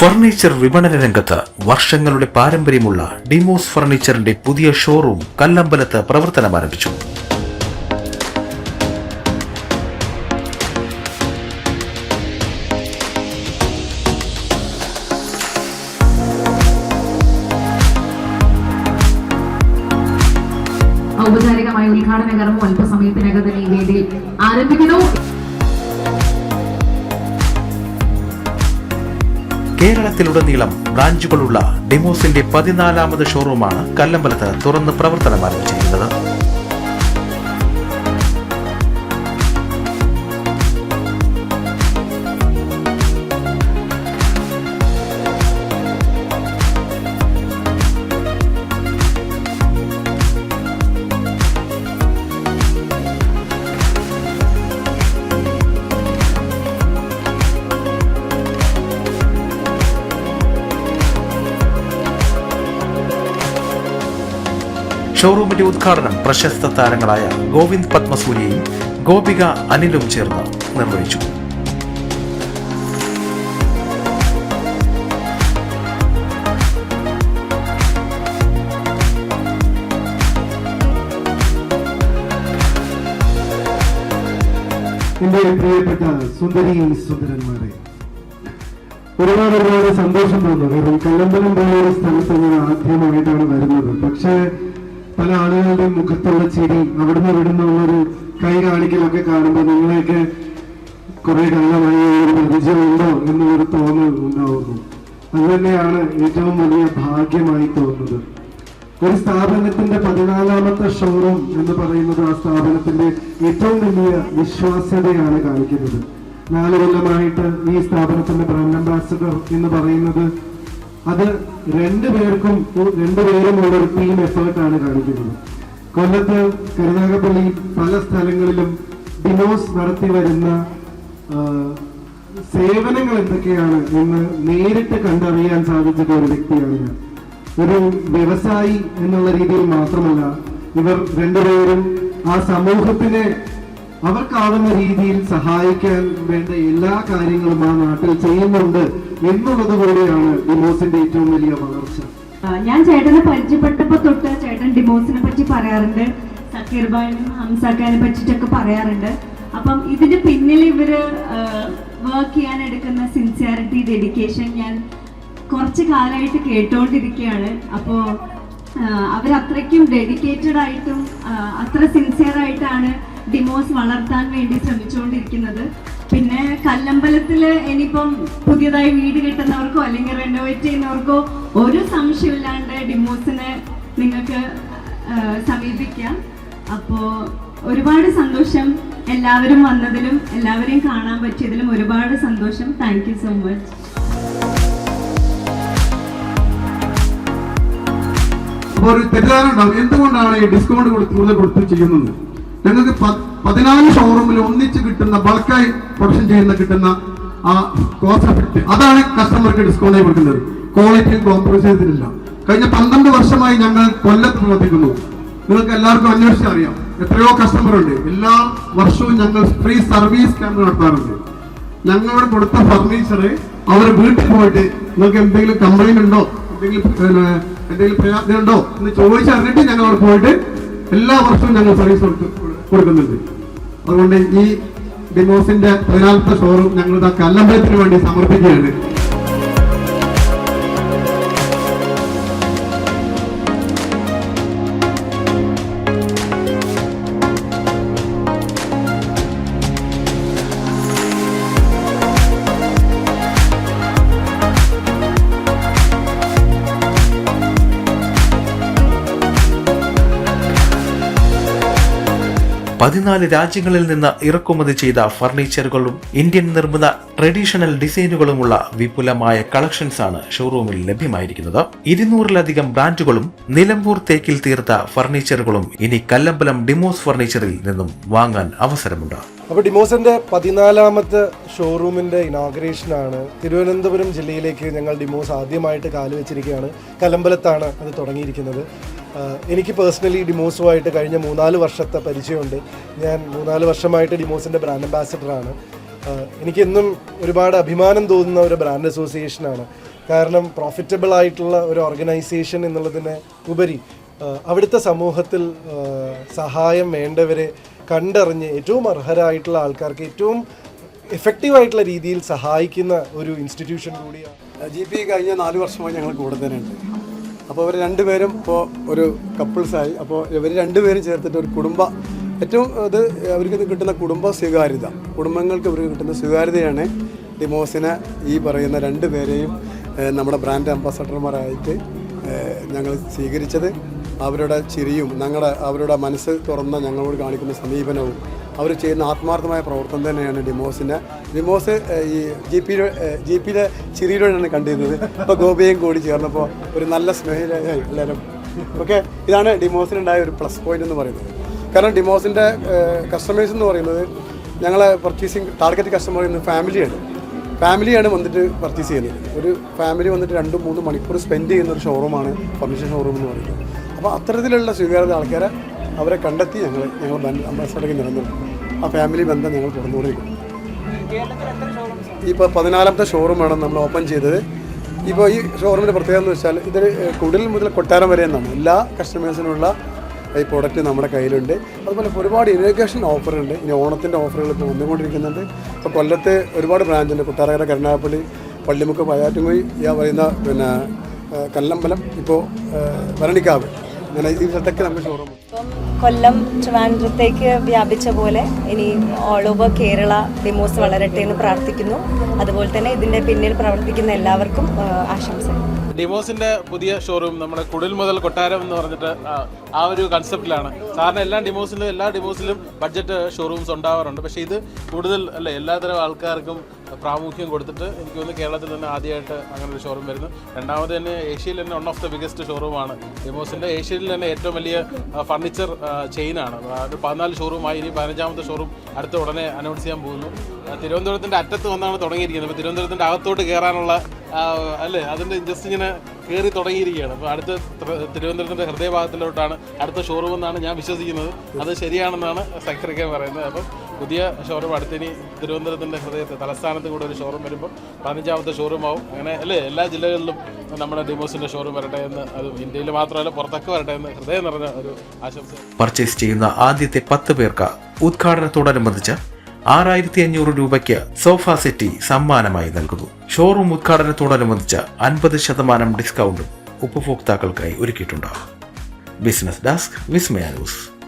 Furniture വിപണന രംഗത്ത് വർഷങ്ങളുടെ പാരമ്പര്യമുള്ള ഡിമോസ് ഫർണിച്ചറിന്റെ പുതിയ ഷോറൂം കല്ലമ്പലത്ത് പ്രവർത്തനം ആരംഭിച്ചു. ഔപചാരികമായ ഉദ്ഘാടന കർമ്മം അല്പസമയത്തിനകം തന്നെ ഈ വേദിയിൽ ആരംഭിക്കുന്നു. കേരളത്തിലുടനീളം ബ്രാഞ്ചുകളുള്ള ഡിമോസിന്റെ പതിനാലാമത് ഷോറൂമാണ് കല്ലമ്പലത്ത് തുറന്ന് പ്രവർത്തനം ആരംഭിച്ചിരിക്കുന്നത് ഷോറൂമിന്റെ ഉദ്ഘാടനം പ്രശസ്ത താരങ്ങളായ ഗോവിന്ദ് പത്മസൂര്യയും ഗോപിക അനിലും ചേർന്ന് നിർവഹിച്ചു. പ്രിയപ്പെട്ട സുന്ദരി സുന്ദരന്മാരെ ഒരുപാട് ഒരുപാട് സന്തോഷം തോന്നുന്നു. കാരണം കല്ലമ്പലം പോലെ ഒരു സ്ഥലത്ത് ഞാൻ ആദ്യമായിട്ടാണ് വരുന്നത്. പക്ഷേ പല ആളുകളുടെയും മുഖത്തുള്ള ചിരി അവിടുന്ന് ഇവിടുന്ന് ഉള്ളൊരു കൈ കാണിക്കലൊക്കെ കാണുമ്പോൾ നിങ്ങളെയൊക്കെ കുറെ കാലമായി ഒരു പരിചയമുണ്ടോ എന്നൊരു തോന്നൽ ഉണ്ടാവുന്നു. അത് തന്നെയാണ് ഏറ്റവും വലിയ ഭാഗ്യമായി തോന്നുന്നത്. ഒരു സ്ഥാപനത്തിന്റെ പതിനാലാമത്തെ ഷോറൂം എന്ന് പറയുന്നത് ആ സ്ഥാപനത്തിന്റെ ഏറ്റവും വലിയ വിശ്വാസ്യതയാണ് കാണിക്കുന്നത്. നാല് കൊല്ലമായിട്ട് ഈ സ്ഥാപനത്തിന്റെ ബ്രാൻഡ് അംബാസിഡർ എന്ന് പറയുന്നത് അത് രണ്ടുപേർക്കും രണ്ടുപേരും ഉള്ള ഒരു ടീം എഫേർട്ടാണ് കാണിക്കുന്നത്. കൊല്ലത്ത് കരുനാഗപ്പള്ളി പല സ്ഥലങ്ങളിലും ഡിനോസ് നടത്തി വരുന്ന സേവനങ്ങൾ എന്തൊക്കെയാണ് എന്ന് നേരിട്ട് കണ്ടറിയാൻ സാധിച്ചത് ഒരു വ്യക്തിയാണ് ഞാൻ. ഒരു വ്യവസായി എന്നുള്ള രീതിയിൽ മാത്രമല്ല ഇവർ രണ്ടുപേരും ആ സമൂഹത്തിനെ അവർക്കാവുന്ന രീതിയിൽ സഹായിക്കാൻ വേണ്ട എല്ലാ കാര്യങ്ങളും ആ നാട്ടിൽ ചെയ്യുന്നുണ്ട് എന്നുള്ളത് കൂടെയാണ് ഡിമോസിന്റെ ഏറ്റവും വലിയ വളർച്ച. ഞാൻ ചേട്ടനെ പരിചയപ്പെട്ടപ്പോ തൊട്ട് ചേട്ടൻ ഡിമോസിനെ പറ്റി പറയാറുണ്ട്. സക്കീർ ഭായിനും ഹംസാക്കാനെ പറ്റിയിട്ടൊക്കെ പറയാറുണ്ട്. അപ്പം ഇതിന്റെ പിന്നിൽ ഇവർ വർക്ക് ചെയ്യാൻ എടുക്കുന്ന സിൻസിയാരിറ്റി ഡെഡിക്കേഷൻ ഞാൻ കുറച്ച് കാലമായിട്ട് കേട്ടോണ്ടിരിക്കുകയാണ്. അപ്പോൾ അവരത്രയ്ക്കും ഡെഡിക്കേറ്റഡ് ആയിട്ടും അത്ര സിൻസിയർ ആയിട്ടാണ് ഡിമോസ് വളർത്താൻ വേണ്ടി ശ്രമിച്ചുകൊണ്ടിരിക്കുന്നത്. പിന്നെ കല്ലമ്പലത്തിൽ ഇനിയിപ്പം പുതിയതായി വീട് കിട്ടുന്നവർക്കോ അല്ലെങ്കിൽ റെനോവേറ്റ് ചെയ്യുന്നവർക്കോ ഒരു സംശയമില്ലാണ്ട് ഡിമോസിനെ നിങ്ങൾക്ക് സമീപിക്കാം. അപ്പോൾ ഒരുപാട് സന്തോഷം എല്ലാവരും വന്നതിലും എല്ലാവരെയും കാണാൻ പറ്റിയതിലും ഒരുപാട് സന്തോഷം. താങ്ക് സോ മച്ച് ഒരു തെറ്റിദ്ധാരണ എന്തുകൊണ്ടാണ് ഈ ഡിസ്കൗണ്ട് കൂടുതൽ കൊടുത്ത് ചെയ്യുന്നത്? ഞങ്ങൾക്ക് പതിനാല് ഷോറൂമിൽ ഒന്നിച്ച് കിട്ടുന്ന ബൾക്കായി പ്രൊഡക്ഷൻ ചെയ്യുന്ന കിട്ടുന്ന ആ കോസ്റ്റ് അതാണ് കസ്റ്റമർക്ക് ഡിസ്കൗണ്ട് ആയി കൊടുക്കുന്നത്. ക്വാളിറ്റിയും കോംപ്രമൈസ് ചെയ്തിട്ടില്ല. കഴിഞ്ഞ പന്ത്രണ്ട് വർഷമായി ഞങ്ങൾ കൊല്ലത്ത് പ്രവർത്തിക്കുന്നു. നിങ്ങൾക്ക് എല്ലാവർക്കും അന്വേഷിച്ച് അറിയാം. എത്രയോ കസ്റ്റമർ ഉണ്ട്. എല്ലാ വർഷവും ഞങ്ങൾ ഫ്രീ സർവീസ് ക്യാമ്പ് നടത്താറുണ്ട്. ഞങ്ങളോട് കൊടുത്ത ഫർണിച്ചർ അവർ വീട്ടിൽ പോയിട്ട് നിങ്ങൾക്ക് എന്തെങ്കിലും കംപ്ലൈന്റ് ഉണ്ടോ? എന്തെങ്കിലും എന്തെങ്കിലും പ്രയാസം ഉണ്ടോ? എന്ന് ചോദിച്ചറിഞ്ഞിട്ട് ഞങ്ങൾ അവിടെ പോയിട്ട് എല്ലാ വർഷവും ഞങ്ങൾ സർവീസ് കൊടുക്കുന്നുണ്ട് അതുകൊണ്ട് ഈ ഡിമോസിന്റെ പതിനാലത്തെ ഷോറും ഞങ്ങളുടെ കല്ലമ്പലത്തിന് വേണ്ടി സമർപ്പിക്കുകയാണ്. പതിനാല് രാജ്യങ്ങളിൽ നിന്ന് ഇറക്കുമതി ചെയ്ത ഫർണിച്ചറുകളും ഇന്ത്യൻ നിർമ്മിത ട്രഡീഷണൽ ഡിസൈനുകളുമുള്ള വിപുലമായ കളക്ഷൻസ് ആണ് ഷോറൂമിൽ ലഭ്യമായിരിക്കുന്നത്. ഇരുന്നൂറിലധികം ബ്രാൻഡുകളും നിലമ്പൂർ തേക്കിൽ തീർത്ത ഫർണിച്ചറുകളും ഇനി കല്ലമ്പലം ഡിമോസ് ഫർണിച്ചറിൽ നിന്നും വാങ്ങാൻ അവസരമുണ്ട്. അപ്പോൾ ഡിമോസിന്റെ പതിനാലാമത്തെ ഷോറൂമിന്റെ ഇനോഗ്രേഷനാണ് തിരുവനന്തപുരം ജില്ലയിലേക്ക് ഞങ്ങൾ ഡിമോസ് ആദ്യമായിട്ട് കാലുവെച്ചിരിക്കുകയാണ് കലമ്പലത്താണ് അത് തുടങ്ങിയിരിക്കുന്നത്. എനിക്ക് പേഴ്സണലി ഡിമോസുമായിട്ട് കഴിഞ്ഞ മൂന്നാൽ വർഷത്തെ പരിചയമുണ്ട്. ഞാൻ മൂന്നാൽ വർഷമായിട്ട് ഡിമോസിന്റെ ബ്രാൻഡ് അംബാസഡറാണ് എനിക്ക് എനിക്കെന്നും ഒരുപാട് അഭിമാനം തോന്നുന്ന ഒരു ബ്രാൻഡ് അസോസിയേഷനാണ് കാരണം പ്രോഫിറ്റബിൾ ആയിട്ടുള്ള ഒരു ഓർഗനൈസേഷൻ എന്നുള്ളതിന് ഉപരി അവിടുത്തെ സമൂഹത്തിൽ സഹായം വേണ്ടവരെ കണ്ടറിഞ്ഞ് ഏറ്റവും അർഹരായിട്ടുള്ള ആൾക്കാർക്ക് ഏറ്റവും എഫക്റ്റീവായിട്ടുള്ള രീതിയിൽ സഹായിക്കുന്ന ഒരു ഇൻസ്റ്റിറ്റ്യൂഷൻ കൂടിയാണ്. ജി പി കഴിഞ്ഞ നാല് വർഷമായി ഞങ്ങൾ കൂടെ തന്നെ ഉണ്ട്. അപ്പോൾ ഇവർ രണ്ടുപേരും ഇപ്പോൾ ഒരു കപ്പിൾസായി അപ്പോൾ ഇവർ രണ്ടുപേരും ചേർത്തിട്ട് ഒരു കുടുംബ ഏറ്റവും ഇത് അവർക്ക് കിട്ടുന്ന കുടുംബ സ്വീകാര്യത. കുടുംബങ്ങൾക്ക് ഇവർക്ക് കിട്ടുന്ന സ്വീകാര്യതയാണ് ഡിമോസിനെ ഈ പറയുന്ന രണ്ട് പേരെയും നമ്മുടെ ബ്രാൻഡ് അംബാസഡർമാരായിട്ട് ഞങ്ങൾ സ്വീകരിച്ചത്. അവരുടെ ചിരിയും ഞങ്ങളുടെ അവരുടെ മനസ്സ് തുറന്ന ഞങ്ങളോട് കാണിക്കുന്ന സമീപനവും അവർ ചെയ്യുന്ന ആത്മാർത്ഥമായ പ്രവർത്തനം തന്നെയാണ് ഡിമോസിന്റെ ഡിമോസ് ഈ ജി പിയുടെ ജി പിയിലെ ചിരിയിലൂടെയാണ് കണ്ടിരുന്നത്. ഇപ്പോൾ ഗോപിയും കൂടി ചേർന്നപ്പോൾ ഒരു നല്ല സ്നേഹിതരായി എല്ലാവരും. ഓക്കെ ഇതാണ് ഡിമോസിനുണ്ടായ ഒരു പ്ലസ് പോയിന്റ് എന്ന് പറയുന്നത്. കാരണം ഡിമോസിന്റെ കസ്റ്റമേഴ്സ് എന്ന് പറയുന്നത് ഞങ്ങളെ പർച്ചേസിങ് ടാർഗറ്റ് കസ്റ്റമർ ഇന്ന് ഫാമിലിയാണ്. ഫാമിലിയാണ് വന്നിട്ട് പർച്ചേസ് ചെയ്യുന്നത്. ഒരു ഫാമിലി വന്നിട്ട് രണ്ടും മൂന്ന് മണിക്കൂർ സ്പെൻഡ് ചെയ്യുന്ന ഒരു ഷോറൂമാണ് ഫർണിച്ചർ ഷോറൂം എന്ന് പറയുന്നത്. അപ്പോൾ അത്തരത്തിലുള്ള സ്വീകാര്യത ആൾക്കാരെ അവരെ കണ്ടെത്തി ഞങ്ങൾ ഞങ്ങൾ അംബാസഡർക്ക് നിലനിർത്തും ആ ഫാമിലി ബന്ധം ഞങ്ങൾ തുറന്നുകൊണ്ടിരിക്കും ഇപ്പോൾ പതിനാലാമത്തെ ഷോറൂമാണ് നമ്മൾ ഓപ്പൺ ചെയ്തത്. ഇപ്പോൾ ഈ ഷോറൂമിന്റെ പ്രത്യേകത എന്ന് വെച്ചാൽ ഇതിൽ കുടിൽ മുതൽ കൊട്ടാരം വരെ എന്നാണ്. എല്ലാ കസ്റ്റമേഴ്സിനുള്ള ഈ പ്രോഡക്റ്റ് നമ്മുടെ കയ്യിലുണ്ട്. അതുപോലെ ഒരുപാട് ഇറിഗേഷൻ ഓഫറുണ്ട് ഇനി ഓണത്തിന്റെ ഓഫറുകൾ ഇപ്പോൾ വന്നുകൊണ്ടിരിക്കുന്നുണ്ട്. ഇപ്പോൾ കൊല്ലത്ത് ഒരുപാട് ബ്രാഞ്ചുണ്ട് കൊട്ടാരകര കരുനാഗപ്പള്ളി പള്ളിമുക്ക് പയ്യാറ്റുംകുഴി ഈ പറയുന്ന പിന്നെ കല്ലമ്പലം ഇപ്പോൾ ഭരണിക്കാവ്. സ്ഥലത്തൊക്കെ നമുക്ക് ഷോറൂം ഇപ്പം കൊല്ലം ട്രിവാൻഡ്രത്തേക്ക് വ്യാപിച്ച പോലെ ഇനി ഓൾ ഓവർ കേരള ഡിമോസ് വളരട്ടെ എന്ന് പ്രാർത്ഥിക്കുന്നു. അതുപോലെ തന്നെ ഇതിന്റെ പിന്നിൽ പ്രവർത്തിക്കുന്ന എല്ലാവർക്കും ആശംസ ആശംസകൾ. ഡിമോസിന്റെ പുതിയ ഷോറൂം നമ്മുടെ കുടിൽ മുതൽ കൊട്ടാരം എന്ന് പറഞ്ഞിട്ട് ആ, ആ ഒരു കൺസെപ്റ്റിലാണ് സാറിന് എല്ലാ ഡിമോസിലും എല്ലാ ഡിമോസിലും ബഡ്ജറ്റ് ഷോറൂംസ് ഉണ്ടാവാറുണ്ട്. പക്ഷേ ഇത് കൂടുതൽ അല്ലേ എല്ലാതരം ആൾക്കാർക്കും പ്രാമുഖ്യം കൊടുത്തിട്ട് എനിക്ക് തോന്നുന്നു കേരളത്തിൽ തന്നെ ആദ്യമായിട്ട് അങ്ങനെ ഒരു ഷോറൂം വരുന്നു. രണ്ടാമത് തന്നെ ഏഷ്യയിൽ തന്നെ വൺ ഓഫ് ദ ബിഗസ്റ്റ് ഷോറൂമാണ് ഇമോസിന്റെ ഏഷ്യയിൽ തന്നെ ഏറ്റവും വലിയ ഫർണിച്ചർ ചെയിനാണ് പതിനാല് ഷോറൂമായി ഇനി പതിനഞ്ചാമത്തെ ഷോറൂം അടുത്ത ഉടനെ അനൗൺസ് ചെയ്യാൻ പോകുന്നു. തിരുവനന്തപുരത്തിന്റെ അറ്റത്ത് വന്നാണ് തുടങ്ങിയിരിക്കുന്നത്. അപ്പോൾ തിരുവനന്തപുരത്തിന്റെ അകത്തോട്ട് കയറാനുള്ള അല്ലേ? അതിന്റെ ജസ്റ്റ് ഇങ്ങനെ കയറി തുടങ്ങിയിരിക്കുകയാണ്. അപ്പോൾ അടുത്ത തിരുവനന്തപുരത്തിന്റെ ഹൃദയഭാഗത്തിലോട്ടാണ് അടുത്ത ഷോറൂം എന്നാണ് ഞാൻ വിശ്വസിക്കുന്നത്. അത് ശരിയാണെന്നാണ് സെക്രട്ടറിക്ക് പറയുന്നത്. അപ്പം പുതിയ ഷോറൂം അടുത്തിനി തിരുവനന്തപുരത്തിന്റെ ഹൃദയത്തെ തലസ്ഥാനത്ത് കൂടെ ഒരു ഷോറൂം വരുമ്പോൾ പതിനഞ്ചാമത്തെ ഷോറൂം ആവും. അങ്ങനെ അല്ലേ? എല്ലാ ജില്ലകളിലും നമ്മുടെ ഡിമോസിന്റെ ഷോറൂം വരട്ടെ എന്ന് അത് ഇന്ത്യയിൽ മാത്രമല്ല പുറത്തൊക്കെ വരട്ടെ എന്ന് ഹൃദയം നിറഞ്ഞ ഒരു ആശംസ. പർച്ചേസ് ചെയ്യുന്ന ആദ്യത്തെ പത്ത് പേർക്ക് ഉദ്ഘാടനത്തോടനുബന്ധിച്ച് ആറായിരത്തി അഞ്ഞൂറ് രൂപയ്ക്ക് സോഫ സെറ്റി സമ്മാനമായി നൽകുന്നു. ഷോറൂം ഉദ്ഘാടനത്തോടനുബന്ധിച്ച് അൻപത് ശതമാനം ഡിസ്കൗണ്ടും ഉപഭോക്താക്കൾക്കായി ഒരുക്കിയിട്ടുണ്ട്. Business desk Vismaya news.